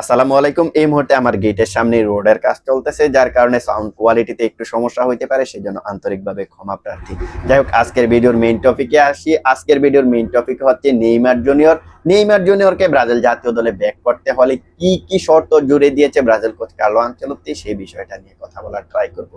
আসসালামু আলাইকুম। এই মুহূর্তে আমার গেটের সামনে রোডের কাজ চলতেছে, যার কারণে সাউন্ড কোয়ালিটিতে একটু সমস্যা হইতে পারে, সেজন্য আন্তরিকভাবে ক্ষমা প্রার্থী। যাই হোক, আজকের ভিডিওর মেইন টপিকে আসি। আজকের ভিডিওর মেইন টপিক হচ্ছে নেইমার জুনিয়র। নেইমার জুনিয়রকে ব্রাজিল জাতীয় দলে ব্যাক করতে হলে কি কি শর্ত জুড়ে দিয়েছে ব্রাজিল কোচ কার্লো আনচেলত্তি, সেই বিষয়টা নিয়ে কথা বলার ট্রাই করব।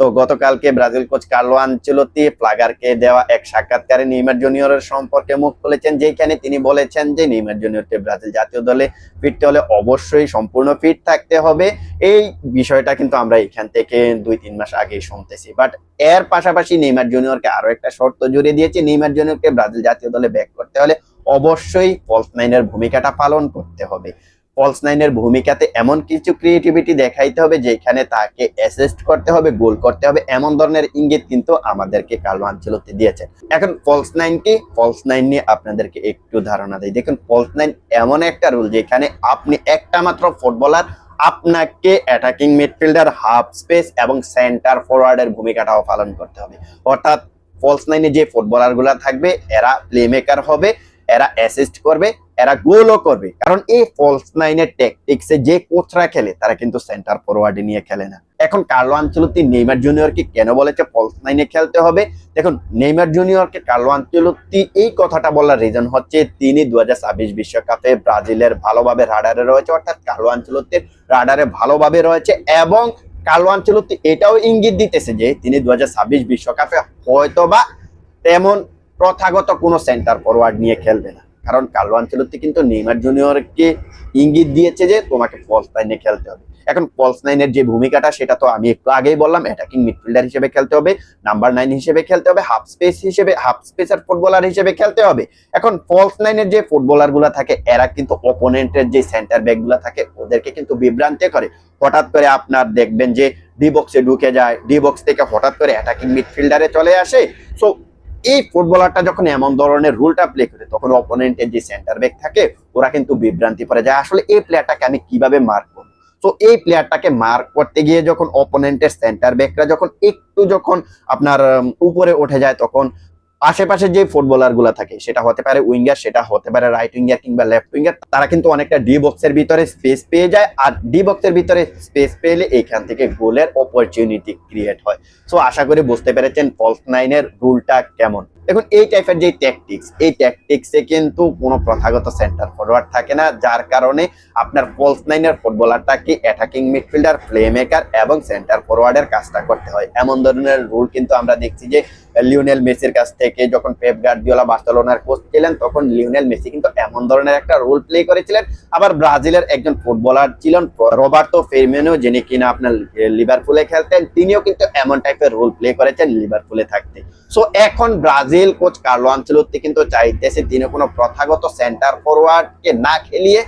তো গতকালকে ব্রাজিল কোচ কার্লো আনচেলত্তি প্লাগারকে দেওয়া এক সাক্ষাৎকারে নেইমার জুনিয়রের সম্পর্কে মুখ খুলেছেন, যেখানে তিনি বলেছেন যে নেইমার জুনিয়রকে ব্রাজিল জাতীয় দলে ফিরতে হলে অবশ্যই সম্পূর্ণ ফিট থাকতে হবে। এই বিষয়টা কিন্তু আমরা এখান থেকে দুই তিন মাস আগেই শুনতেছি। বাট এর পাশাপাশি নেইমার জুনিয়রকে আরও একটা শর্ত জুড়ে দিয়েছে, নেইমার জুনিয়রকে ব্রাজিল জাতীয় দলে ব্যাক করতে হলে অবশ্যই ফলস নাইনের ভূমিকাটা পালন করতে হবে। ফলস নাইনের ভূমিকাতে এমন কিছু ক্রিয়েটিভিটি দেখাইতে হবে যেখানে তাকে অ্যাসিস্ট করতে হবে, গোল করতে হবে, এমন ধরনের ইঙ্গিত কিন্তু আমাদেরকে কার্লো আনচেলত্তি দিয়েছেন। এখন ফলস নাইন কি? ফলস নাইন নিয়ে আপনাদেরকে একটু ধারণা দেয় দেখুন ফলস নাইন এমন একটা রুল যেখানে আপনি একটা মাত্র ফুটবলার আপনাকে অ্যাটাকিং মিডফিল্ডার হাফ স্পেস এবং সেন্টার ফরওয়ার্ডের ভূমিকাটাও পালন করতে হবে। অর্থাৎ ফলস নাইনে যে ফুটবলারগুলো থাকবে, এরা প্লে মেকার হবে, এরা অ্যাসিস্ট করবে এরা গোলও করবে। কারণ এই ফলস নাইনের ট্যাকটিক্সে যে কোচরা খেলে, তারা কিন্তু সেন্টার ফরওয়ার্ডে নিয়ে খেলে না। এখন কার্লো আনচেলত্তি নেইমার জুনিয়রকে কেন বলেছে ফলস নাইনে খেলতে হবে? দেখুন, নেইমার জুনিয়রকে কার্লো আনচেলত্তি এই কথাটা বলার রিজন হচ্ছে তিনি দু বিশ্বকাপে ব্রাজিলের ভালোভাবে রাডারে রয়েছে, অর্থাৎ কার্লো আনচেলত্তির রাডারে ভালোভাবে রয়েছে এবং কার্লো আনচেলত্তি এটাও ইঙ্গিত দিতেছে যে তিনি দু বিশ্বকাপে হয়তোবা তেমন প্রথাগত কোনো সেন্টার ফরওয়ার্ড নিয়ে খেলবে না। কারণ কার্লো আনচেলত্তি কিন্তু নেইমার জুনিয়রকে ইঙ্গিত দিয়েছে যে তোমাকে ফলস লাইনে খেলতে হবে। এখন ফলস নাইনের যে ভূমিকাটা, সেটা তো আমি একটু আগেই বললাম অ্যাটাকিং মিডফিল্ডার হিসেবে খেলতে হবে নাম্বার নাইন হিসেবে খেলতে হবে হাফ স্পেস হিসেবে হাফ স্পেসার ফুটবলার হিসেবে খেলতে হবে। এখন ফলস নাইনের যে ফুটবলারগুলা থাকে, এরা কিন্তু অপোনেন্টের যে সেন্টার ব্যাকগুলা থাকে, ওদেরকে কিন্তু বিভ্রান্তি করে। হঠাৎ করে আপনার দেখবেন যে ডি বক্সে ঢুকে যায় ডি বক্স থেকে হঠাৎ করে অ্যাটাকিং মিডফিল্ডারে চলে আসে। সো এই ফুটবলারটা যখন এমন ধরনের রুলটা প্লে করে, তখন অপোনেন্টের যে সেন্টার ব্যাক থাকে, ওরা কিন্তু বিভ্রান্তি পড়ে যায় আসলে এই প্লেয়ারটাকে আমি কীভাবে মার্ক করব? তো এই প্লেয়ারটাকে মার্ক করতে গিয়ে যখন অপোনেন্টের সেন্টার ব্যাকরা যখন একটু যখন আপনার উপরে উঠে যায়, তখন আশেপাশে যে ফুটবলারগুলা থাকে, সেটা হতে পারে উইঙ্গার সেটা হতে পারে রাইট উইঙ্গার কিংবা লেফট উইঙ্গার তারা কিন্তু অনেকটা ডি বক্সের ভিতরে স্পেস পেয়ে যায় আর ডি বক্সের ভিতরে স্পেস পেলে এখান থেকে গোলের অপরচুনিটি ক্রিয়েট হয়। সো আশা করি বুঝতে পেরেছেন ফলস নাইনের রুলটা কেমন। দেখুন, এই টাইপের যে ট্যাকটিক্স এই ট্যাকটিক্সে কিন্তু কোনো প্রথাগত সেন্টার ফরওয়ার্ড থাকে না, যার কারণে আপনার ফলস নাইনের ফুটবলারটাকে অ্যাটাকিং মিডফিল্ডার প্লে মেকার এবং সেন্টার ফরওয়ার্ডের কাজটা করতে হয়। এমন ধরনের রুল কিন্তু আমরা দেখছি যে লিওনেল মেসির কাছ থেকে যখন পেপ গার্দিওলা বার্সেলোনার কোচ ছিলেন, তখন লিওনেল মেসি কিন্তু এমন ধরনের একটা রোল প্লে করেছিলেন। আবার ব্রাজিলের একজন ফুটবলার ছিলেন, রবার্তো ফেরমেনো, যিনি কিনা আপনার লিভারপুলে খেলতেন, তিনিও কিন্তু এমন টাইপের রোল প্লে করেছেন লিভারপুলে থাকতে। সো এখন ব্রাজিল কোচ কার্লো আনচেলত্তি কিন্তু চাইতেছে তিনি কোনো প্রথাগত সেন্টার ফরওয়ার্ডকে না খেলিয়ে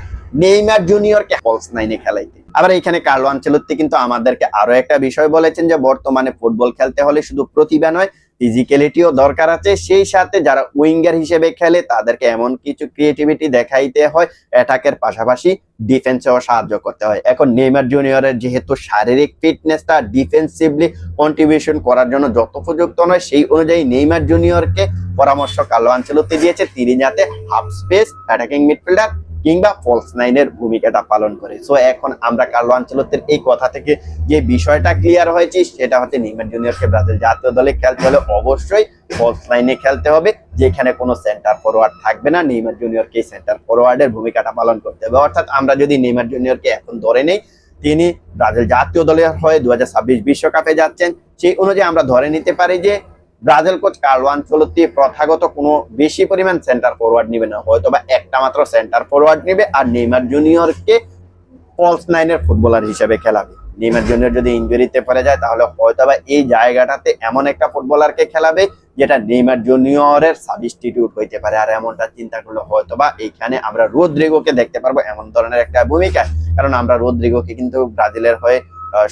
নেইমার জুনিয়রকে ফলস নাইনে খেলাইতে। আবার এখানে কার্লো আনচেলত্তি কিন্তু আমাদেরকে আরও একটা বিষয় বলেছেন যে, বর্তমানে ফুটবল খেলতে হলে শুধু প্রতিভা নয় ফিজিক্যালিটিও দরকার আছে। সেই সাথে যারা উইঙ্গার হিসেবে খেলে, তাদেরকে এমন কিছু ক্রিয়েটিভিটি দেখাইতে হয় অ্যাটাকের পাশাপাশি ডিফেন্সেও সাহায্য করতে হয়। এখন নেইমার জুনিয়রের যেহেতু শারীরিক ফিটনেসটা ডিফেন্সিভলি কন্ট্রিবিউশন করার জন্য যত উপযুক্ত নয়, সেই অনুযায়ী নেইমার জুনিয়রকে পরামর্শ কালো আনচেলত্তি দিয়েছে। তিনি যাতে হাফ স্পেস অ্যাটাকিং মিডফিল্ডার কিংবা ফলস নাইনের ভূমিকাটা পালন করে। সো এখন আমরা কার্লো আনচেলত্তির এই কথা থেকে যে বিষয়টা ক্লিয়ার হয়েছে, সেটা হচ্ছে নেইমার জুনিয়রকে ব্রাজিল জাতীয় দলে খেলতে হলে অবশ্যই ফলস লাইনে খেলতে হবে, যেখানে কোনো সেন্টার ফরওয়ার্ড থাকবে না। নেইমার জুনিয়রকে সেন্টার ফরওয়ার্ডের ভূমিকাটা পালন করতে হবে। অর্থাৎ আমরা যদি নেইমার জুনিয়রকে এখন ধরে নেই, তিনি ব্রাজিল জাতীয় দলের হয়ে দু বিশ্বকাপে যাচ্ছেন, সেই অনুযায়ী আমরা ধরে নিতে পারি যে ব্রাজিল কোচ কার্লো আনচেলত্তি প্রথাগত কোনো বেশি পরিমাণ সেন্টার ফরওয়ার্ড নিবে না। হয়তো বা একটা মাত্র সেন্টার ফরওয়ার্ড নেবে আর নেইমার জুনিয়রকে ফলস নাইনের ফুটবলার হিসেবে খেলাবে। নেইমার জুনিয়র যদি ইঞ্জুরিতে পড়ে যায়, তাহলে হয়তোবা এই জায়গাটাতে এমন একটা ফুটবলারকে খেলাবে যেটা নেইমার জুনিয়রের সাবস্টিটিউট হইতে পারে। আর এমনটা চিন্তা করলে হয়তো বা এইখানে আমরা রোদ্রিগোকে দেখতে পারব এমন ধরনের একটা ভূমিকা। কারণ আমরা রোদ্রিগোকে কিন্তু ব্রাজিলের হয়ে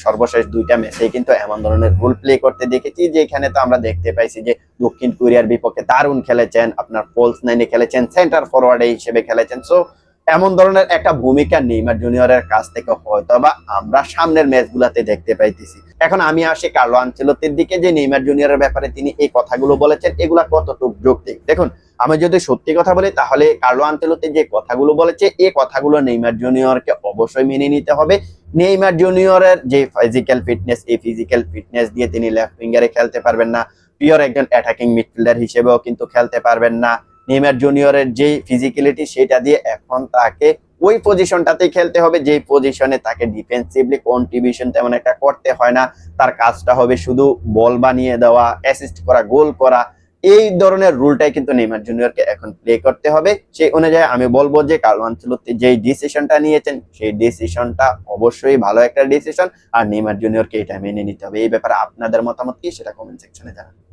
সর্বশেষ দুইটা ম্যাচে কিন্তু এমন ধরনের রোল প্লে করতে দেখেছি যে এখানে তো আমরা দেখতে পাইছি যে দক্ষিণ কোরিয়ার বিপক্ষে দারুণ খেলেছেন, আপনার ফোলস নাইনে খেলেছেন সেন্টার ফরওয়ার্ডে হিসেবে খেলেছেন। সো এমন ধরনের একটা ভূমিকা নেইমার জুনিয়রের কাছ থেকে হয়তো বা আমরা সামনের ম্যাচগুলোতে দেখতে পাইতেছি। এখন আমি আসি কার্লো আনচেলত্তির দিকে, যে নেইমার জুনিয়রের ব্যাপারে তিনি এই কথাগুলো বলেছেন, এগুলা কতটুকু যৌক্তিক? দেখুন, আমি যদি সত্যি কথা বলি, তাহলে কার্লো আনতেলোতে যে কথাগুলো বলেছে এই কথাগুলো নেইমার জুনিয়রকে অবশ্যই মেনে নিতে হবে। নেইমার জুনিয়রের যে ফিজিক্যাল ফিটনেস এই ফিজিক্যাল ফিটনেস দিয়ে তিনি লেফট উইঙ্গারে খেলতে পারবেন না। পিওর একজন অ্যাটাকিং মিডফিল্ডার হিসেবেও কিন্তু খেলতে পারবেন না। নেইমার জুনিয়রের যে ফিজিক্যালিটি সেটা দিয়ে এখন তাকে ওই পজিশনটাতেই খেলতে হবে যে পজিশনে তাকে ডিফেন্সিভলি কন্ট্রিবিউশন তেমন একটা করতে হয় না। তার কাজটা হবে শুধু বল বানিয়ে দেওয়া অ্যাসিস্ট করা গোল করা এই ধরনের রুলটাই কিন্তু নেইমার জুনিয়রকে এখন প্লে করতে হবে। সেই অনুযায়ী আমি বলব যে কার্লো আনচেলত্তি যেই ডিসিশনটা নিয়েছেন, সেই ডিসিশনটা অবশ্যই ভালো একটা ডিসিশন আর নেইমার জুনিয়রকে এটা মেনে নিতে হবে। এই ব্যাপারে আপনাদের মতামত কি? সেটা কমেন্ট সেকশনে জানান।